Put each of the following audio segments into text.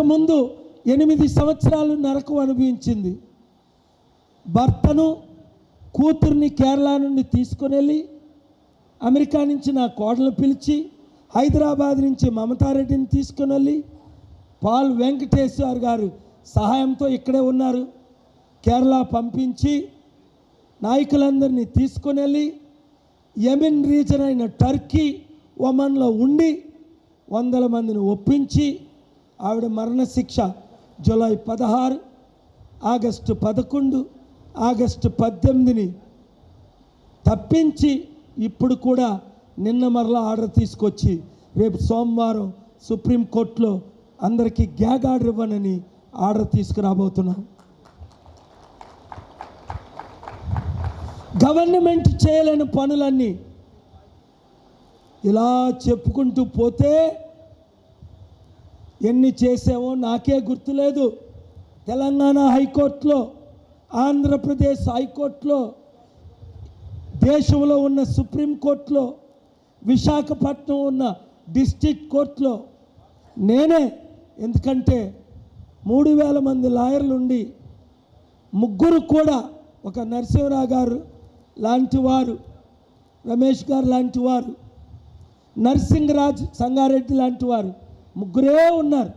అంతకుముందు ఎనిమిది సంవత్సరాలు నరకం అనుభవించింది. భర్తను కూతుర్ని కేరళ నుండి తీసుకొని వెళ్ళి అమెరికా నుంచి నా కోడలు పిలిచి హైదరాబాద్ నుంచి మమతారెడ్డిని తీసుకుని వెళ్ళి పాల్ వెంకటేశ్వర్ గారు సహాయంతో ఇక్కడే ఉన్నారు. కేరళ పంపించి నాయకులందరినీ తీసుకొని వెళ్ళి యమెన్ రీజన్ అయిన టర్కీ ఒమన్లో ఉండి వందల మందిని ఒప్పించి ఆవిడ మరణశిక్ష జూలై పదహారు ఆగస్టు పదకొండు ఆగస్టు పద్దెనిమిదిని తప్పించి ఇప్పుడు కూడా నిన్న మరలా ఆర్డర్ తీసుకొచ్చి రేపు సోమవారం సుప్రీంకోర్టులో అందరికీ గ్యాగ్ ఆర్డర్ ఇవ్వనని ఆర్డర్ తీసుకురాబోతున్నాం. గవర్నమెంట్ చేయలేని పనులన్నీ ఇలా చెప్పుకుంటూ పోతే ఎన్ని చేసావో నాకే గుర్తులేదు. తెలంగాణ హైకోర్టులో ఆంధ్రప్రదేశ్ హైకోర్టులో దేశంలో ఉన్న సుప్రీంకోర్టులో విశాఖపట్నం ఉన్న డిస్టిక్ కోర్టులో నేనే ఎందుకంటే మూడు వేల మంది లాయర్లు ఉండి ముగ్గురు కూడా ఒక నరసింహరావు గారు లాంటి వారు రమేష్ గారు లాంటి వారు నరసింహరాజ్ సంగారెడ్డి లాంటి వారు. ముగ్గురే ఉన్నారు.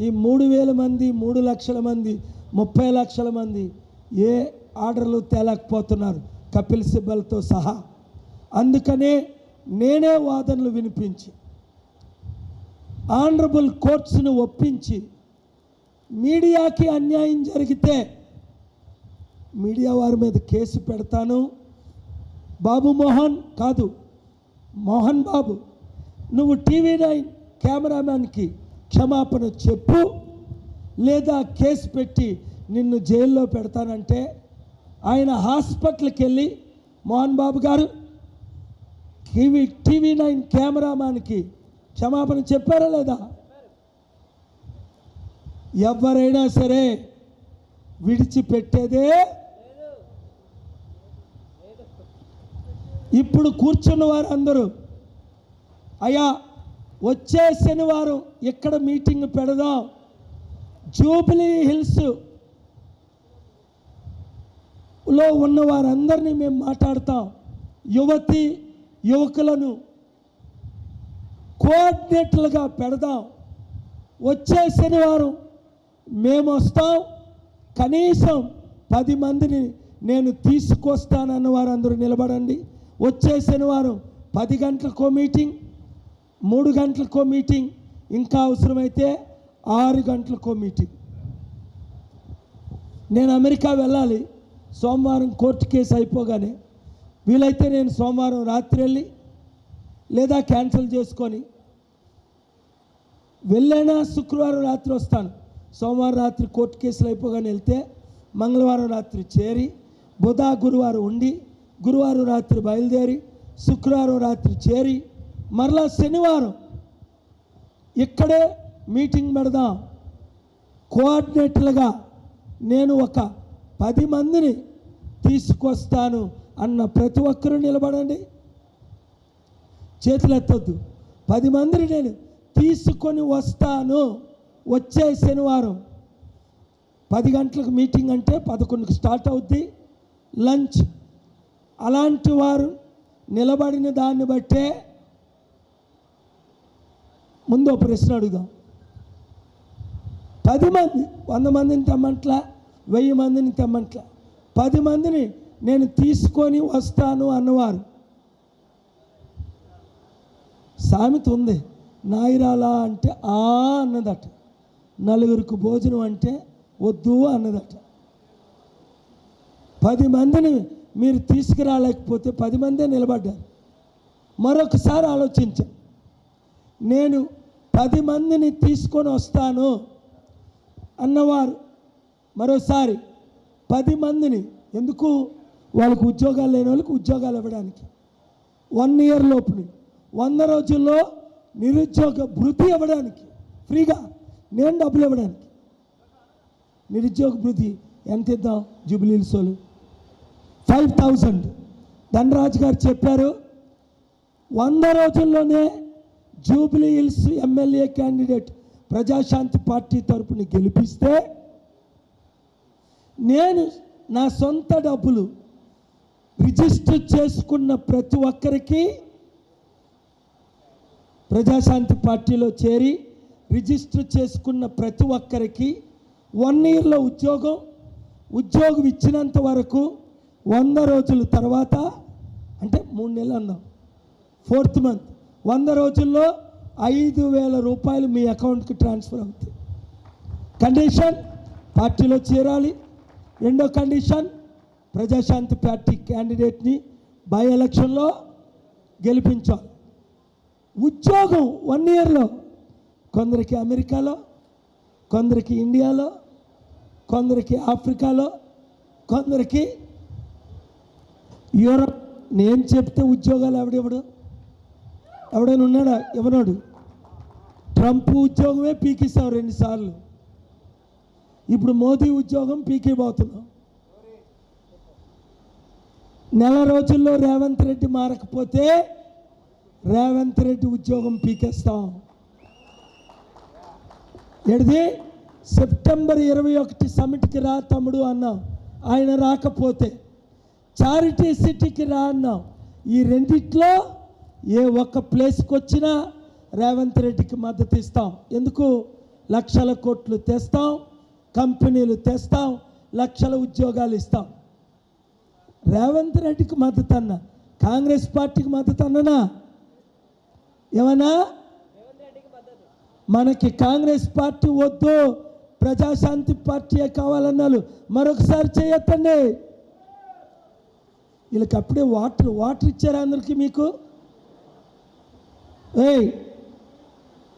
ఈ మూడు వేల మంది మూడు లక్షల మంది ముప్పై లక్షల మంది ఏ ఆర్డర్లు తేలేకపోతున్నారు? కపిల్ సిబ్బల్తో సహా. అందుకనే నేనే వాదనలు వినిపించి ఆనరబుల్ కోర్ట్స్ను ఒప్పించి మీడియాకి అన్యాయం జరిగితే మీడియా వారి మీద కేసు పెడతాను. బాబు మోహన్ కాదు మోహన్ బాబు. నువ్వు టీవీ నైన్ కెమెరామ్యాన్కి క్షమాపణ చెప్పు లేదా కేసు పెట్టి నిన్ను జైల్లో పెడతానంటే ఆయన హాస్పిటల్కి వెళ్ళి మోహన్ బాబు గారు టీవీ టీవీ నైన్ కెమెరామ్యాన్కి క్షమాపణ చెప్పారా లేదా? ఎవరైనా సరే విడిచిపెట్టేదే ఇప్పుడు కూర్చున్న వారందరూ అయ్యా వచ్చే శనివారం ఇక్కడ మీటింగ్ పెడదాం? జూబిలీ హిల్స్లో ఉన్న వారందరినీ మేము మాట్లాడతాం. యువతి యువకులను కోఆర్డినేటర్లుగా పెడదాం. వచ్చే శనివారం మేము వస్తాం. కనీసం పది మందిని నేను తీసుకొస్తానన్న వారందరూ నిలబడండి. వచ్చే శనివారం పది గంటలకో మీటింగ్. మూడు గంటలకో మీటింగ్ ఇంకా అవసరమైతే ఆరు గంటలకో మీటింగ్. నేను అమెరికా వెళ్ళాలి సోమవారం కోర్టు కేసు అయిపోగానే. వీలైతే నేను సోమవారం రాత్రి వెళ్ళి లేదా క్యాన్సిల్ చేసుకొని వెళ్ళైనా శుక్రవారం రాత్రి వస్తాను. సోమవారం రాత్రి కోర్టు కేసులు అయిపోగానే వెళ్తే మంగళవారం రాత్రి చేరి బుధ గురువారం ఉండి గురువారం రాత్రి బయలుదేరి శుక్రవారం రాత్రి చేరి మరలా శనివారం ఇక్కడే మీటింగ్ పెడదాం. కోఆర్డినేటర్లుగా నేను ఒక పది మందిని తీసుకొస్తాను అన్న ప్రతి ఒక్కరూ నిలబడండి. చేతులు ఎత్తొద్దు. పది మందిని నేను తీసుకొని వస్తాను వచ్చే శనివారం. పది గంటలకు మీటింగ్ అంటే పదకొండుకి స్టార్ట్ అవుద్ది. లంచ్. అలాంటి వారు నిలబడిన దాన్ని బట్టే ముందు ఒక ప్రశ్న అడుగుదాం. పది మంది వంద మందిని తెమ్మంట్లా? వెయ్యి మందిని తెమ్మంట్లా? పది మందిని నేను తీసుకొని వస్తాను అన్నవారు. సామెత ఉంది. నాయిరాలా అంటే ఆ అన్నదట. నలుగురికి భోజనం అంటే వద్దు అన్నదట. పది మందిని మీరు తీసుకురాలేకపోతే పది మందే నిలబడ్డారు. మరొకసారి ఆలోచించాను నేను పది మందిని తీసుకొని వస్తాను అన్నవారు మరోసారి పది మందిని. ఎందుకు? వాళ్ళకు ఉద్యోగాలు లేని వాళ్ళకి ఉద్యోగాలు ఇవ్వడానికి. వన్ ఇయర్ లోపుని. వంద రోజుల్లో నిరుద్యోగ భృతి ఇవ్వడానికి ఫ్రీగా నేను డబ్బులు ఇవ్వడానికి. నిరుద్యోగ భృతి ఎంత ఇద్దాం? జూబిలీలు సోలు. ఫైవ్ థౌజండ్ ధనరాజు గారు చెప్పారు వంద రోజుల్లోనే Jubilee Hills MLA candidate Prajashanti party తరపున గెలిపిస్తే నేను నా సొంత డబ్బులు రిజిస్టర్ చేసుకున్న ప్రతి ఒక్కరికి ప్రజాశాంతి పార్టీలో చేరి రిజిస్టర్ చేసుకున్న ప్రతి ఒక్కరికి వన్ ఇయర్లో ఉద్యోగం ఉద్యోగం ఇచ్చినంత వరకు వంద రోజుల తర్వాత అంటే మూడు నెలలు అందాం ఫోర్త్ మంత్. వంద రోజుల్లో ఐదు వేల రూపాయలు మీ అకౌంట్కి ట్రాన్స్ఫర్ అవుతాయి. కండిషన్ పార్టీలో చేరాలి. రెండో కండిషన్ ప్రజాశాంతి పార్టీ క్యాండిడేట్ని బై ఎలక్షన్లో గెలిపించాలి. ఉద్యోగం వన్ ఇయర్లో కొందరికి అమెరికాలో కొందరికి ఇండియాలో కొందరికి ఆఫ్రికాలో కొందరికి యూరప్. నేను చెప్తే ఉద్యోగాలు ఎవడెవడు? ఎవడైనా ఉన్నాడా? ఎవనాడు? ట్రంప్ ఉద్యోగమే పీకిస్తాం రెండుసార్లు. ఇప్పుడు మోదీ ఉద్యోగం పీకిపోతున్నాం నెల రోజుల్లో రేవంత్ రెడ్డి మారకపోతే రేవంత్ రెడ్డి ఉద్యోగం పీకేస్తాం. ఎడిది సెప్టెంబర్ ఇరవై ఒకటి సమిట్కి రా తమ్ముడు అన్నాం ఆయన రాకపోతే చారిటీ సిటీకి రా అన్నాం ఈ రెండిట్లో ఏ ఒక్క ప్లేస్కి వచ్చినా రేవంత్ రెడ్డికి మద్దతు ఇస్తాం. ఎందుకు? లక్షల కోట్లు తెస్తాం కంపెనీలు తెస్తాం లక్షల ఉద్యోగాలు ఇస్తాం. రేవంత్ రెడ్డికి మద్దతు అన్న కాంగ్రెస్ పార్టీకి మద్దతు అన్ననా? ఏమన్నా? మనకి కాంగ్రెస్ పార్టీ వద్దు ప్రజాశాంతి పార్టీయే కావాలన్నారు మరొకసారి చేయొద్దండి. వీళ్ళకి అప్పుడే వాటర్ వాటర్ ఇచ్చారు అందరికీ మీకు? ఏయ్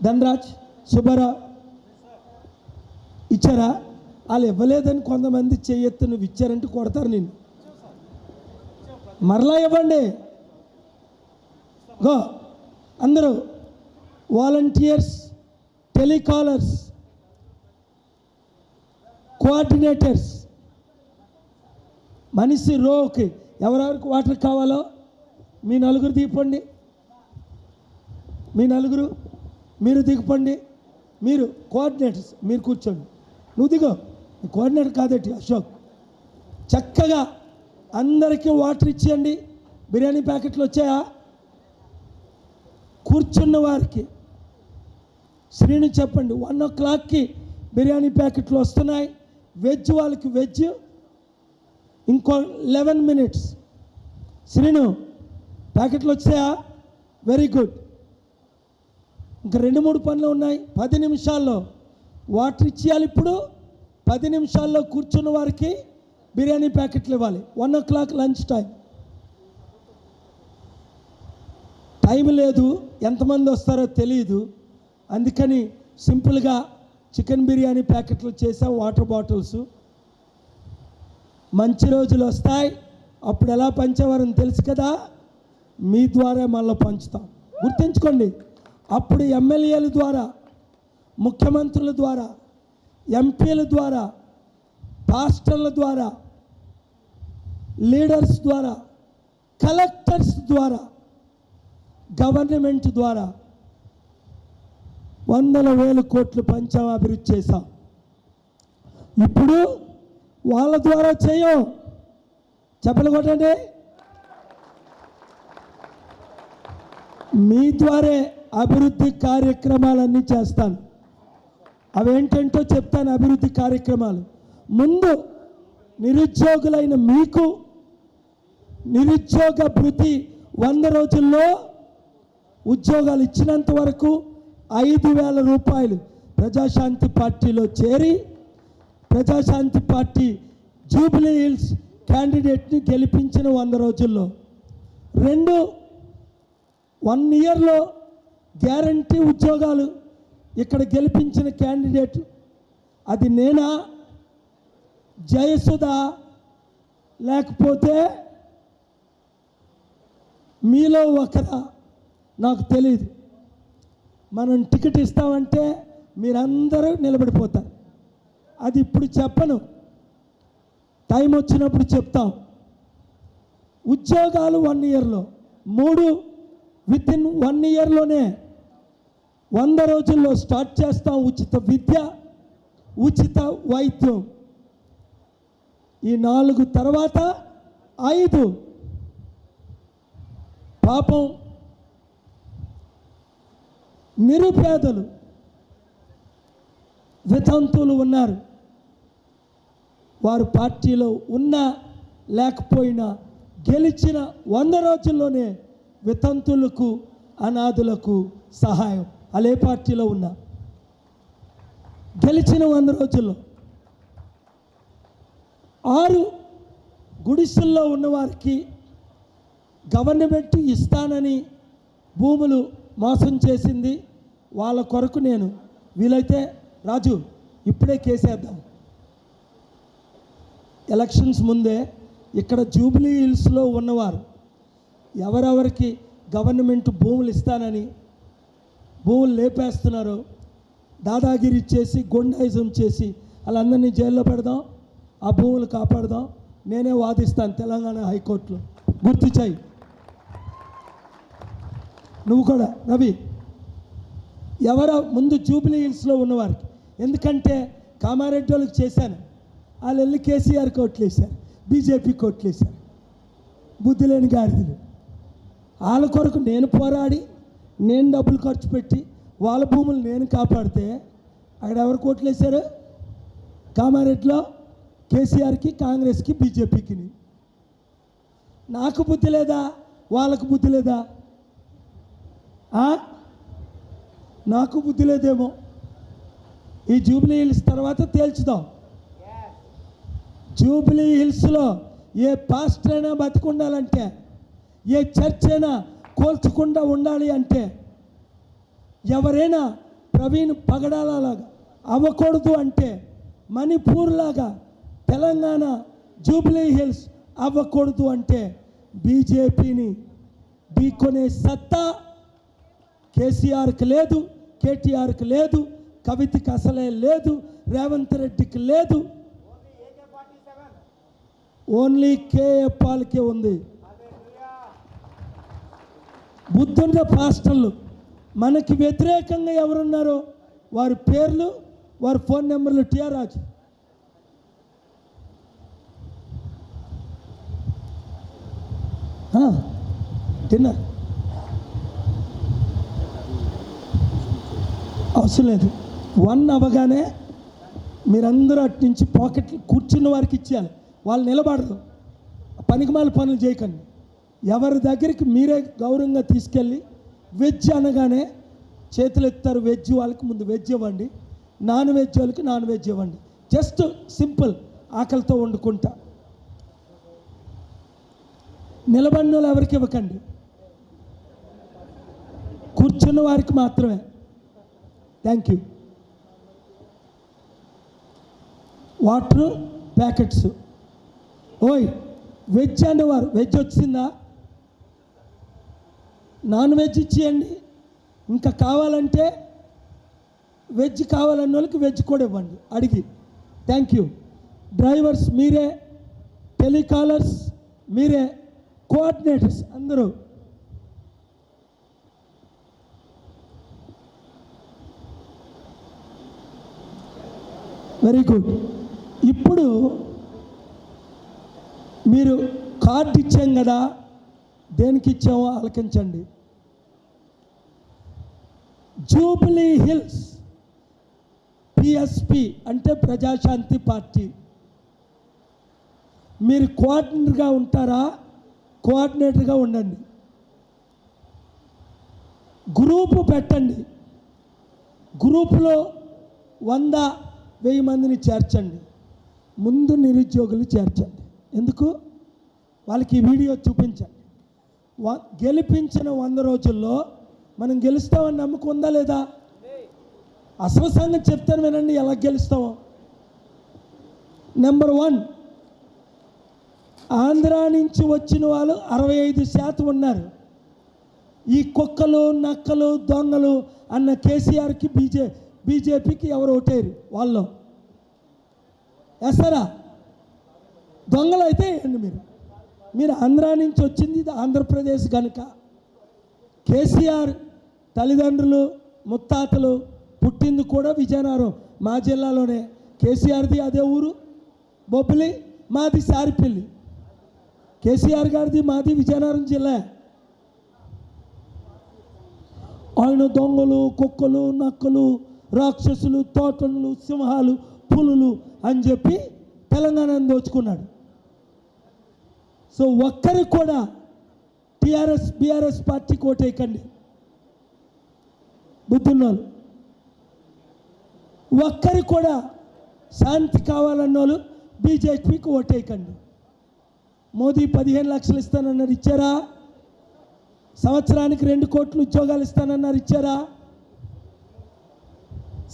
ధనరాజ్ సుబ్బారావు ఇచ్చారా? వాళ్ళు ఇవ్వలేదని కొంతమంది చేయొత్తు నువ్వు ఇచ్చారంటే కొడతారు నేను మరలా ఇవ్వండి. గో అందరూ వాలంటీర్స్ టెలికాలర్స్ కోఆర్డినేటర్స్ మనిషి రోకి ఎవరెవరికి వాటర్ కావాలో మీ నలుగురు తీపండి. మీ నలుగురు మీరు దిగుపండి. మీరు కోఆర్డినేటర్స్ మీరు కూర్చోండి. నువ్వు దిగో. కోఆర్డినేటర్ కాదటి? అశోక్. చక్కగా అందరికీ వాటర్ ఇచ్చేయండి. బిర్యానీ ప్యాకెట్లు వచ్చాయా? కూర్చున్న వారికి శ్రీని చెప్పండి. వన్ ఓ క్లాక్కి బిర్యానీ ప్యాకెట్లు వస్తున్నాయి. వెజ్ వాళ్ళకి వెజ్. ఇంకో లెవెన్ మినిట్స్. శ్రీను ప్యాకెట్లు వచ్చాయా? Very good. ఇంకా రెండు మూడు పనులు ఉన్నాయి. పది నిమిషాల్లో వాటర్ ఇచ్చేయాలి ఇప్పుడు. పది నిమిషాల్లో కూర్చున్న వారికి బిర్యానీ ప్యాకెట్లు ఇవ్వాలి. One o'clock lunch time. Time లేదు. ఎంతమంది వస్తారో తెలియదు అందుకని సింపుల్గా చికెన్ బిర్యానీ ప్యాకెట్లు చేసాం వాటర్ బాటిల్స్. మంచి రోజులు వస్తాయి. అప్పుడు ఎలా పంచేవారని తెలుసు కదా? మీ ద్వారా మళ్ళీ పంచుతాం. గుర్తుంచుకోండి. అప్పుడు ఎమ్మెల్యేల ద్వారా ముఖ్యమంత్రుల ద్వారా ఎంపీల ద్వారా పాస్టర్ల ద్వారా లీడర్స్ ద్వారా కలెక్టర్స్ ద్వారా గవర్నమెంట్ ద్వారా వందల వేల కోట్లు పంచాం అభివృద్ధి చేశాం. ఇప్పుడు వాళ్ళ ద్వారా చేయం. చెప్పలు కొట్టండి. మీ ద్వారే అభివృద్ధి కార్యక్రమాలన్నీ చేస్తాను. అవేంటంటో చెప్తాను అభివృద్ధి కార్యక్రమాలు. ముందు నిరుద్యోగులైన మీకు నిరుద్యోగ భృతి వంద రోజుల్లో ఉద్యోగాలు ఇచ్చినంత వరకు ఐదు వేల రూపాయలు ప్రజాశాంతి పార్టీలో చేరి ప్రజాశాంతి పార్టీ జూబ్లీ హిల్స్ క్యాండిడేట్ని గెలిపించిన వంద రోజుల్లో. రెండు వన్ ఇయర్లో గ్యారంటీ ఉద్యోగాలు ఇక్కడ గెలిపించిన క్యాండిడేట్ అది నేనా? జయసుధ లేకపోతే మీలో ఒకరా నాకు తెలియదు మనం టికెట్ ఇస్తామంటే మీరందరూ నిలబడిపోతారు. అది ఇప్పుడు చెప్పను. టైం వచ్చినప్పుడు చెప్తాం. ఉద్యోగాలు వన్ ఇయర్లో. మూడు విత్ ఇన్ వన్ ఇయర్లోనే వంద రోజుల్లో స్టార్ట్ చేస్తాం ఉచిత విద్య ఉచిత వైద్యం. ఈ నాలుగు తర్వాత ఐదు. పాపం నిరుపేదలు వితంతువులు ఉన్నారు. వారు పార్టీలో ఉన్నా లేకపోయినా గెలిచిన వంద రోజుల్లోనే వితంతులకు అనాథులకు సహాయం. అలే పార్టీలో ఉన్నా. గెలిచిన వంద రోజుల్లో. ఆరు గుడిసెల్లో ఉన్నవారికి గవర్నమెంట్ ఇస్తానని భూములు మోసం చేసింది వాళ్ళ కొరకు నేను. వీలైతే రాజు ఇప్పుడే కేసేద్దాం ఎలక్షన్స్ ముందే ఇక్కడ జూబ్లీ హిల్స్లో ఉన్నవారు ఎవరెవరికి గవర్నమెంట్ భూములు ఇస్తానని భూములు లేపేస్తున్నారు. దాదాగిరి చేసి గుండాయిజం చేసి వాళ్ళందరినీ జైల్లో పెడదాం ఆ భూములు కాపాడదాం. నేనే వాదిస్తాను తెలంగాణ హైకోర్టులో. గుర్తు చేయి. నువ్వు కూడా రవి. ఎవరో ముందు జూబ్లీ హిల్స్లో ఉన్నవారికి. ఎందుకంటే కామారెడ్డి వాళ్ళకి చేశాను. వాళ్ళు వెళ్ళి కేసీఆర్ కోట్లు వేశారు బీజేపీ కోట్లు వేశారు. బుద్ధి లేని గాడిదలు. వాళ్ళ కొరకు నేను పోరాడి నేను డబ్బులు ఖర్చు పెట్టి వాళ్ళ భూములు నేను కాపాడితే అక్కడ ఎవరు కోట్లు వేశారు? కామారెడ్డిలో కేసీఆర్కి కాంగ్రెస్కి బీజేపీకి. నాకు బుద్ధి లేదా? వాళ్ళకు బుద్ధి లేదా? నాకు బుద్ధి లేదేమో. ఈ జూబ్లీ హిల్స్ తర్వాత తేల్చుదాం. జూబ్లీ హిల్స్లో ఏ పాస్టర్ అయినా బతికుండాలంటే ఏ చర్చ్ అయినా కోల్చకుండా ఉండాలి అంటే ఎవరైనా ప్రవీణ్ పగడాలలాగా అవ్వకూడదు అంటే మణిపూర్ లాగా తెలంగాణ జూబ్లీ హిల్స్ అవ్వకూడదు అంటే బీజేపీని ఢీకొనే సత్తా కేసీఆర్కి లేదు కేటీఆర్కి లేదు కవితకి అసలే లేదు రేవంత్ రెడ్డికి లేదు. ఓన్లీ కేఏ పాల్కే ఉంది. బుద్ధున్న పాస్టర్లు. మనకి వ్యతిరేకంగా ఎవరున్నారో వారి పేర్లు వారి ఫోన్ నెంబర్లు టిఆర్ రాజు. డిన్నర్ అవసరం లేదు. వన్ అవ్వగానే మీరందరూ అటు నుంచి పాకెట్ కూర్చున్న వారికి ఇచ్చేయాలి. వాళ్ళు నిలబడరు. పనికిమాల పనులు చేయకండి. ఎవరి దగ్గరికి మీరే గౌరవంగా తీసుకెళ్ళి వెజ్ అనగానే చేతులు ఎత్తారు వెజ్ వాళ్ళకి ముందు వెజ్ ఇవ్వండి. నాన్ వెజ్ వాళ్ళకి నాన్ వెజ్ ఇవ్వండి. జస్ట్ సింపుల్ ఆకలితో వండుకుంటా. నిలబడిన వాళ్ళు ఎవరికి ఇవ్వకండి. కూర్చున్న వారికి మాత్రమే. థ్యాంక్ యూ వాటర్ ప్యాకెట్స్ ఓయ్ వెజ్ అనేవారు. వెజ్ వచ్చిందా? నాన్ వెజ్ ఇచ్చేయండి. ఇంకా కావాలంటే వెజ్ కావాలన్న వాళ్ళకి వెజ్ కూడా ఇవ్వండి. అడిగి. థ్యాంక్ యూ డ్రైవర్స్ మీరే టెలికాలర్స్ మీరే కోఆర్డినేటర్స్ అందరూ. వెరీ గుడ్ ఇప్పుడు మీరు కార్డు ఇచ్చాం కదా దేనికి ఇచ్చామో ఆలకించండి జూబ్లీ హిల్స్ పిఎస్పి అంటే ప్రజాశాంతి పార్టీ. మీరు కోఆర్డినేటర్గా ఉంటారా? కోఆర్డినేటర్గా ఉండండి. గ్రూపు పెట్టండి. గ్రూపులో వంద వెయ్యి మందిని చేర్చండి. ముందు నిరుద్యోగులు చేర్చండి. ఎందుకు? వాళ్ళకి ఈ వీడియో చూపించండి. గెలిపించిన వంద రోజుల్లో మనం గెలుస్తామని నమ్మకం ఉందా లేదా? అసలు చెప్తాను వినండి ఎలా గెలుస్తామో. నెంబర్ వన్ ఆంధ్ర నుంచి వచ్చిన వాళ్ళు అరవై ఐదు శాతం ఉన్నారు. ఈ కుక్కలు నక్కలు దొంగలు అన్న కేసీఆర్కి బీజే బీజేపీకి ఎవరు ఓటేరు వాళ్ళు ఎస్సరా దొంగలు అయితే వేయండి మీరు? మీరు ఆంధ్ర నుంచి వచ్చింది ఇది ఆంధ్రప్రదేశ్ కనుక కేసీఆర్ తల్లిదండ్రులు ముత్తాతలు పుట్టింది కూడా విజయనగరం మా జిల్లాలోనే. కేసీఆర్ది అదే ఊరు బొబ్బిలి మాది సారిపల్లి. కేసీఆర్ గారిది మాది విజయనగరం జిల్లా. ఆయన దొంగలు కుక్కలు నక్కలు రాక్షసులు తోటలు సింహాలు పులులు అని చెప్పి తెలంగాణను దోచుకున్నాడు. సో ఒక్కరికి కూడా టీఆర్ఎస్ బీఆర్ఎస్ పార్టీకి ఓటేయకండి బుద్ధున్నోళ్ళు. ఒక్కరికి కూడా శాంతి కావాలన్నోళ్ళు బీజేపీకి ఓటేయకండి. మోదీ పదిహేను లక్షలు ఇస్తానన్నారు ఇచ్చారా? సంవత్సరానికి రెండు కోట్లు ఉద్యోగాలు ఇస్తానన్నారు ఇచ్చారా?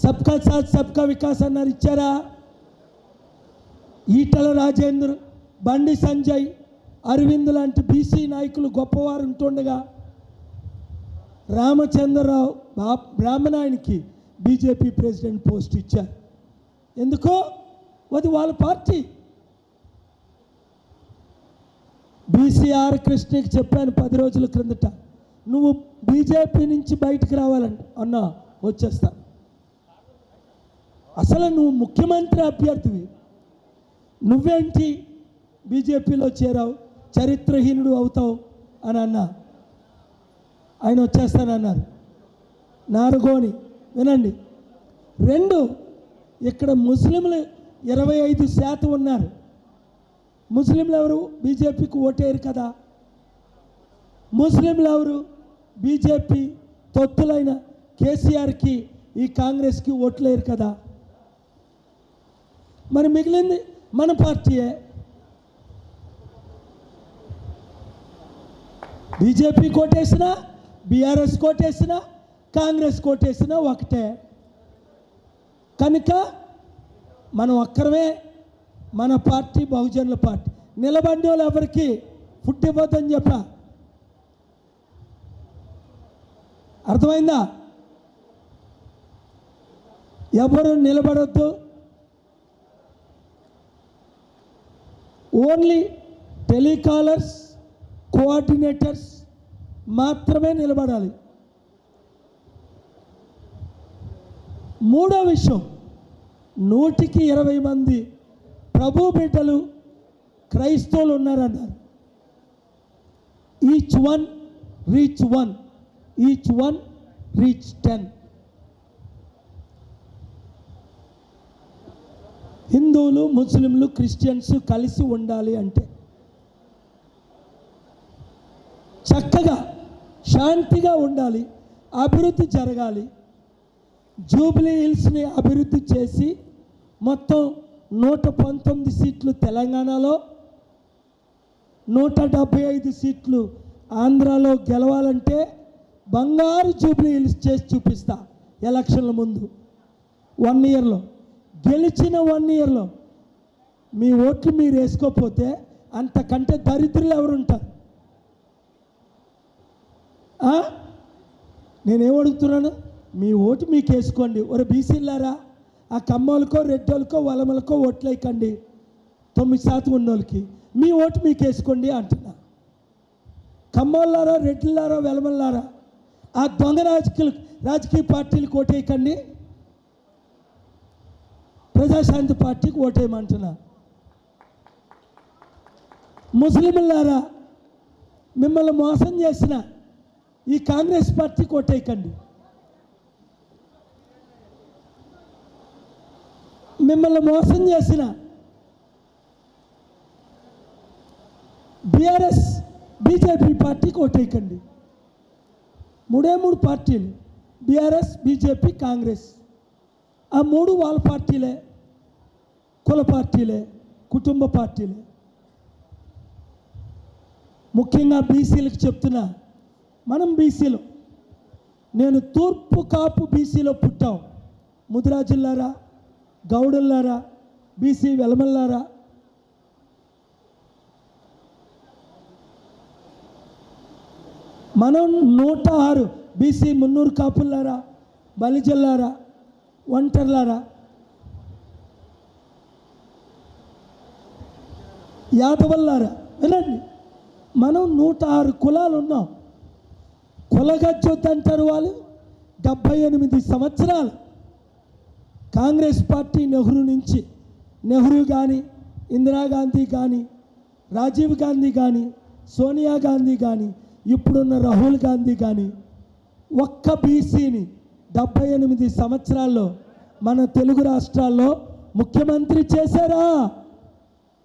సబ్కా సాత్ సబ్కా వికాస్ అన్నారు ఇచ్చారా? ఈటల రాజేంద్ర బండి సంజయ్ అరవింద్ లాంటి బీసీ నాయకులు గొప్పవారు ఉంటుండగా రామచంద్రరావు బా- బ్రాహ్మణాయనికి బీజేపీ ప్రెసిడెంట్ పోస్ట్ ఇచ్చారు. ఎందుకో? అది వాళ్ళ పార్టీ. బీసీఆర్ కృష్ణకి చెప్పాను పది రోజుల క్రిందట నువ్వు బీజేపీ నుంచి బయటకు రావాలంట. అన్నా వచ్చేస్తా. అసలు నువ్వు ముఖ్యమంత్రి అభ్యర్థివి. నువ్వేంటి బీజేపీలో చేరావు? చరిత్రహీనుడు అవుతావు అని అన్నా. ఆయన వచ్చేస్తానన్నారు. నారుగోని వినండి. రెండు ఇక్కడ ముస్లింలు ఇరవై ఐదు శాతం ఉన్నారు. ముస్లింలు ఎవరు? బీజేపీకి ఓటేరు కదా. ముస్లింలు ఎవరు? బీజేపీ తొత్తులైన కేసీఆర్కి ఈ కాంగ్రెస్కి ఓట్లేరు కదా. మరి మిగిలింది మన పార్టీయే. బీజేపీ కోటేసినా బీఆర్ఎస్ కోటేసినా కాంగ్రెస్ కోటేసినా ఒకటే. కనుక మనం ఒక్కరమే మన పార్టీ బహుజనుల పార్టీ. నిలబడి వాళ్ళు ఎవరికి ఫుడ్ ఇవ్వద్దని చెప్పా? అర్థమైందా? ఎవరు నిలబడొద్దు? ఓన్లీ టెలికాలర్స్ కోఆర్డినేటర్స్ మాత్రమే నిలబడాలి. మూడో విషయం నూటికి ఇరవై మంది ప్రభు బిడ్డలు క్రైస్తవులు ఉన్నారన్నారు. Each one reach one each one reach ten హిందువులు ముస్లింలు క్రిస్టియన్స్ కలిసి ఉండాలి అంటే చక్కగా శాంతిగా ఉండాలి అభివృద్ధి జరగాలి. జూబ్లీ హిల్స్ని అభివృద్ధి చేసి మొత్తం నూట పంతొమ్మిది సీట్లు తెలంగాణలో నూట డెబ్భై ఐదు సీట్లు ఆంధ్రాలో గెలవాలంటే బంగారు జూబ్లీ హిల్స్ చేసి చూపిస్తా ఎలక్షన్ల ముందు. వన్ ఇయర్లో గెలిచిన వన్ ఇయర్లో మీ ఓట్లు మీరు వేసుకోకపోతే అంతకంటే దరిద్రులు ఎవరు ఉంటారు నేనేం అడుగుతున్నాను మీ ఓటు మీకు వేసుకోండి ఒరే బీసీలారా ఆ కమ్మలకో రెడ్డోళ్ళకో వలమలకో ఓట్లు తొమ్మిది శాతం ఉన్నోళ్ళకి. మీ ఓటు మీకు వేసుకోండి అంటున్నా. కమ్మోళ్ళారా రెడ్లారా వెలమల్లారా? ఆ దొంగ రాజకీయ రాజకీయ పార్టీలకు ఓటేయకండి. ప్రజాశాంతి పార్టీకి ఓటేయమంటున్నా. ముస్లింలారా మిమ్మల్ని మోసం చేసిన ఈ కాంగ్రెస్ పార్టీ కొట్టేయకండి మిమ్మల్ని మోసం చేసిన బీఆర్ఎస్ బీజేపీ పార్టీ కొట్టేయకండి మూడే మూడు పార్టీలు బీఆర్ఎస్ బీజేపీ కాంగ్రెస్. ఆ మూడు వాళ్ళ పార్టీలే కుల పార్టీలే కుటుంబ పార్టీలే. ముఖ్యంగా బీసీలకు చెప్తున్నా మనం బీసీలో నేను తూర్పు కాపు బీసీలో పుట్టాం. ముదిరాజుల్లారా గౌడుల్లారా బీసీ వెలమల్లారా? మనం నూట ఆరు బీసీ మున్నూరు కాపుల్లారా బలిజల్లారా ఒంటర్లారా? యాదవల్లారా? వినండి మనం నూట ఆరు కులాలు ఉన్నాం కులగజ్జొద్దు అంటారు వాళ్ళు? డెబ్భై ఎనిమిది సంవత్సరాలు కాంగ్రెస్ పార్టీ నెహ్రూ నుంచి నెహ్రూ కానీ ఇందిరాగాంధీ కానీ రాజీవ్ గాంధీ కానీ సోనియా గాంధీ కానీ ఇప్పుడున్న రాహుల్ గాంధీ కానీ ఒక్క బీసీని డెబ్భై ఎనిమిది సంవత్సరాల్లో మన తెలుగు రాష్ట్రాల్లో ముఖ్యమంత్రి చేశారా?